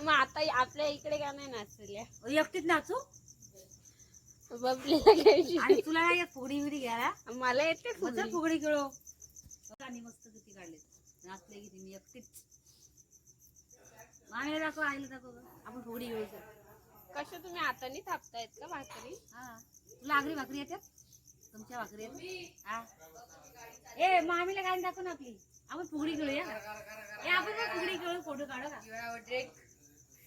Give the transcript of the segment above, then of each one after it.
मग आता आपल्या इकडे का नाही नाचल्या? एकटीच नाचू? बबलीला घ्यायची. आणि तुला काय फुगडी बिडी घ्यायला? मला येते फुगडी. फुगडी खेळू. आणि मस्त किती काढले नाचले किती मी एकटीच. मामीला दाखव आईला दाखव. आपण फुगडी. कशा तुम्ही हाताने थापतायत का भाकरी? हा. तुला आगरी भाकरी येतात तुमच्या भाकरी येतात हा. ए मामीला काय दाखव ना आपली. आपण फुगडी खेळूया. ए आपण पण फुगडी खेळू फोटो काढू का?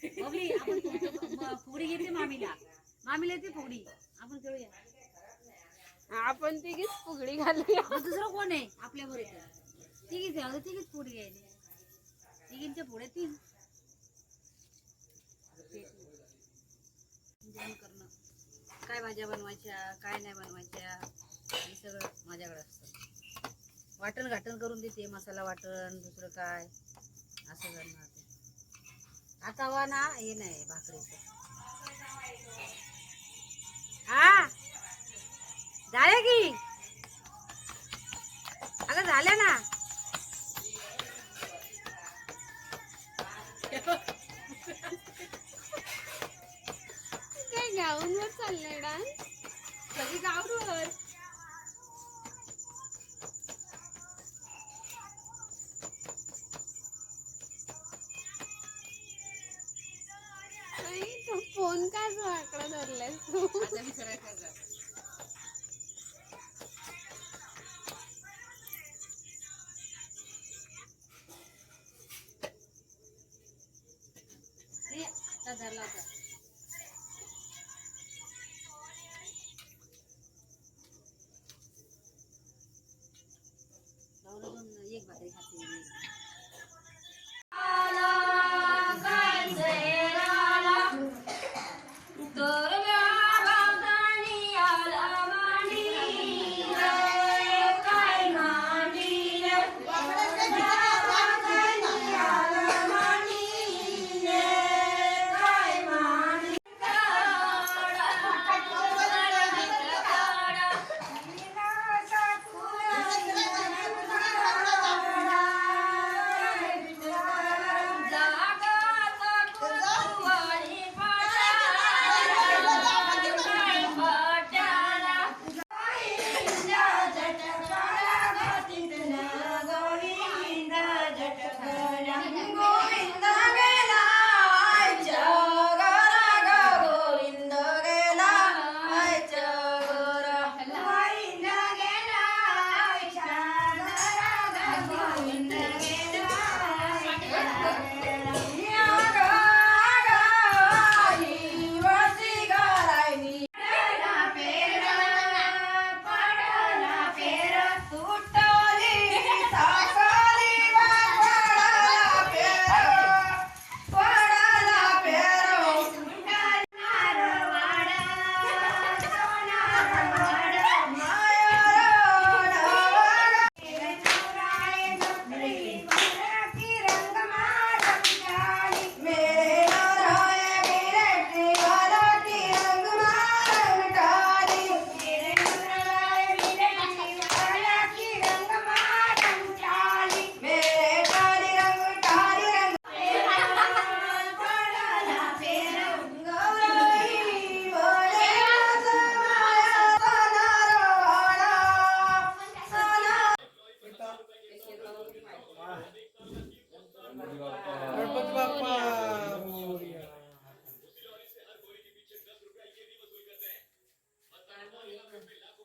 बबली आपण फुगडी घेते मामीला मामीला. येते फुगडी आपण खेळूया. आपण तिघीच फुगडी घालूया. मग दुसरं कोण आहे आपल्या बरोबर तिघीच आहे अगं तिघीच फुगडी घ्यायली. तिघींच्या पुढे तीन. जेवण करणं. काय भाज्या बनवायच्या काय नाही बनवायच्या हे सगळं माझ्याकडे असतं. वाटण घाटण करून देते मसाला वाटण दुसरं काय असं करणार. आता वा ना हे नाही भाकरीचं. हा? झाल्या की? अगं झाल्या ना. काय गाऊनवर चाललंय डान्स? सगळी गावडवर फोन का जो आकडा धरलाय तू आता मी सरळ करणार. हे आता धरला होता लावलं पण एक भाकरी खाते मी.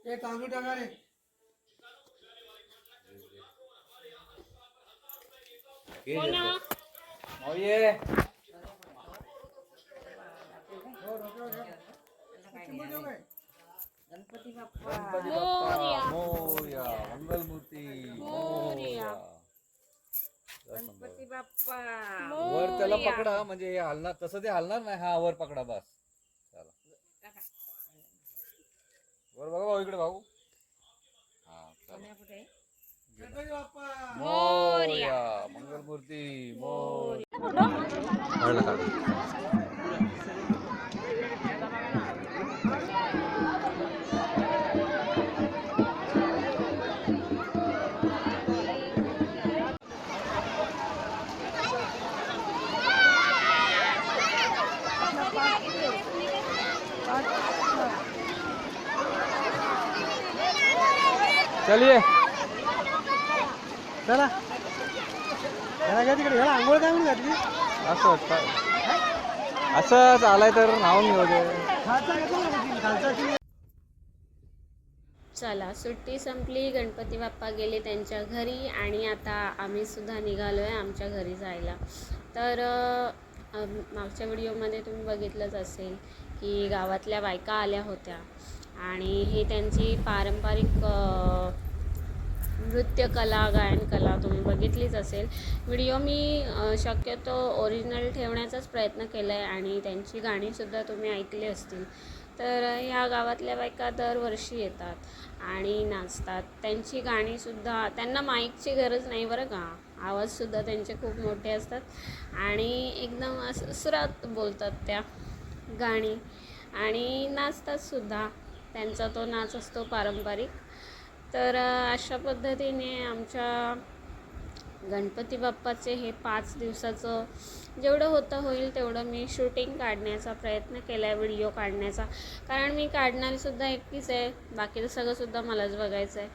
ए तांदूळ टाका रे. गणपती बाप्पा. मोरया. मोरया मंगलमूर्ती. मोरया. गणपती बाप्पा. वर त्याला. पकडा म्हणजे हे हलणार तसं ते हलणार नाही हा वर पकडा बस. वर बघा भाऊ इकडे भाऊ मोर्या मंगलमूर्ती मोर्या Thank you. चलिए। चला। काय तिकडे याला आंघोळ काय म्हणून घातली? असं असंच आलाय तर नावून घेऊ दे. चला सुट्टी संपली. गणपती बाप्पा गेले त्यांच्या घरी आणि आता आम्ही सुद्धा निघालो आहे आमच्या घरी जायला. तर मागच्या व्हिडिओमध्ये तुम्ही बघितलंच असेल की गावातल्या बायका आल्या होत्या. आणि ही त्यांची पारंपरिक नृत्यकला गायनकला तुम्ही बघितलीच असेल. व्हिडिओ मी शक्यतो ओरिजिनल ठेवण्याचाच प्रयत्न केला आहे आणि त्यांची गाणीसुद्धा तुम्ही ऐकली असतील. तर ह्या गावातल्या बायका दरवर्षी येतात आणि नाचतात. त्यांची गाणीसुद्धा त्यांना माईकची गरज नाही बरं का. आवाजसुद्धा त्यांचे खूप मोठे असतात आणि एकदम असं सुरात बोलतात त्या गाणी. आणि नाचतातसुद्धा त्यांचा तो नाच असतो पारंपरिक. तर अशा पद्धतीने आमच्या गणपती बाप्पाचे हे पाच दिवसाचं जेवढं होतं होईल तेवढं मी शूटिंग काढण्याचा प्रयत्न केला आहे व्हिडिओ काढण्याचा. कारण मी काढणारीसुद्धा एकटीच आहे बाकीचं सगळंसुद्धा मलाच बघायचं आहे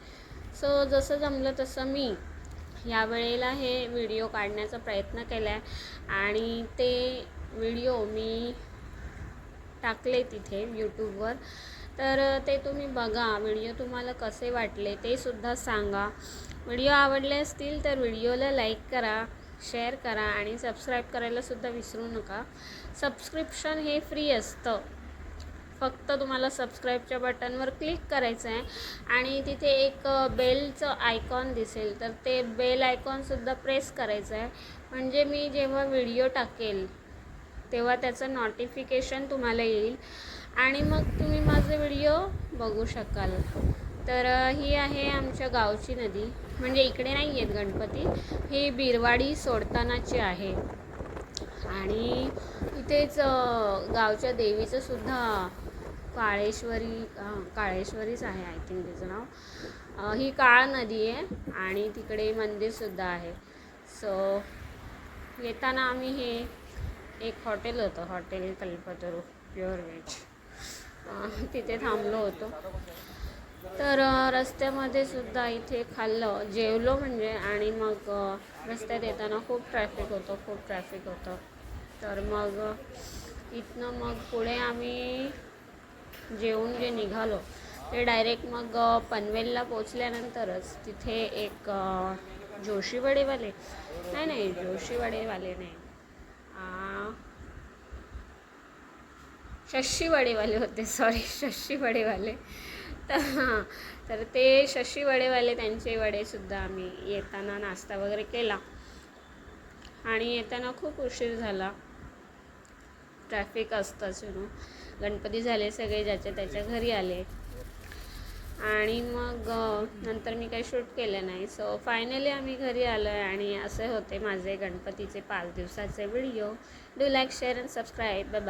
सो जसं जमलं तसं मी यावेळेला हे व्हिडिओ काढण्याचा प्रयत्न केला आहे आणि ते व्हिडिओ मी टाकले तिथे यूट्यूबवर तर ते तुम्ही बघा व्हिडिओ तुम्हाला कसे वाटले ते सुद्धा सांगा. व्हिडिओ आवडले असतील तर व्हिडिओला लाईक करा शेअर करा आणि सबस्क्राईब करायलासुद्धा विसरू नका. सबस्क्रिप्शन हे फ्री असतं. फक्त तुम्हाला सबस्क्राईबच्या बटनवर क्लिक करायचं आहे आणि तिथे एक बेलचं आयकॉन दिसेल. तर ते बेल आयकॉनसुद्धा प्रेस करायचं आहे. म्हणजे मी जेव्हा व्हिडिओ टाकेल तेव्हा त्याचं नोटिफिकेशन तुम्हाला येईल. आणि मग तुम्ही माझे व्हिडिओ बघू शकाल. तर ही आहे आमच्या गावची नदी. म्हणजे इकडे नाही आहेत गणपती. ही बिरवाडी सोडतानाची आहे. आणि इथेच गावच्या देवीचं सुद्धा काळेश्वरी काळेश्वरीच आहे आय थिंक तिचं नाव. ही काळ नदी आहे आणि तिकडे मंदिरसुद्धा आहे. सो येताना आम्ही हे एक हॉटेल होतं हॉटेल कल्पतरू प्युअर व्हेज. तिथे थांबलो होतो. तर रस्त्यामध्ये सुद्धा इथे खाल्लं जेवलो म्हणजे आणि मग रस्त्यात येताना खूप ट्रॅफिक होतं खूप ट्रॅफिक होतं. तर मग इथनं मग पुढे आम्ही जेवून जे निघालो ते डायरेक्ट मग पनवेलला पोचल्यानंतरच तिथे एक जोशीवडेवाले नाही नाही जोशीवडेवाले नाही शशी वडेवाले होते सॉरी शशी वडेवाले तर हां तर ते शशी वडेवाले त्यांचे वडेसुद्धा आम्ही येताना नाश्ता वगैरे केला. आणि येताना खूप उशीर झाला. ट्रॅफिक असतंच नो गणपती झाले सगळे ज्याच्या त्याच्या घरी आले. आणि मग नंतर मी काही शूट केलं नाही. सो फायनली आम्ही घरी आलो आहे आणि असे होते माझे गणपतीचे पाच दिवसाचे video do like share and subscribe bye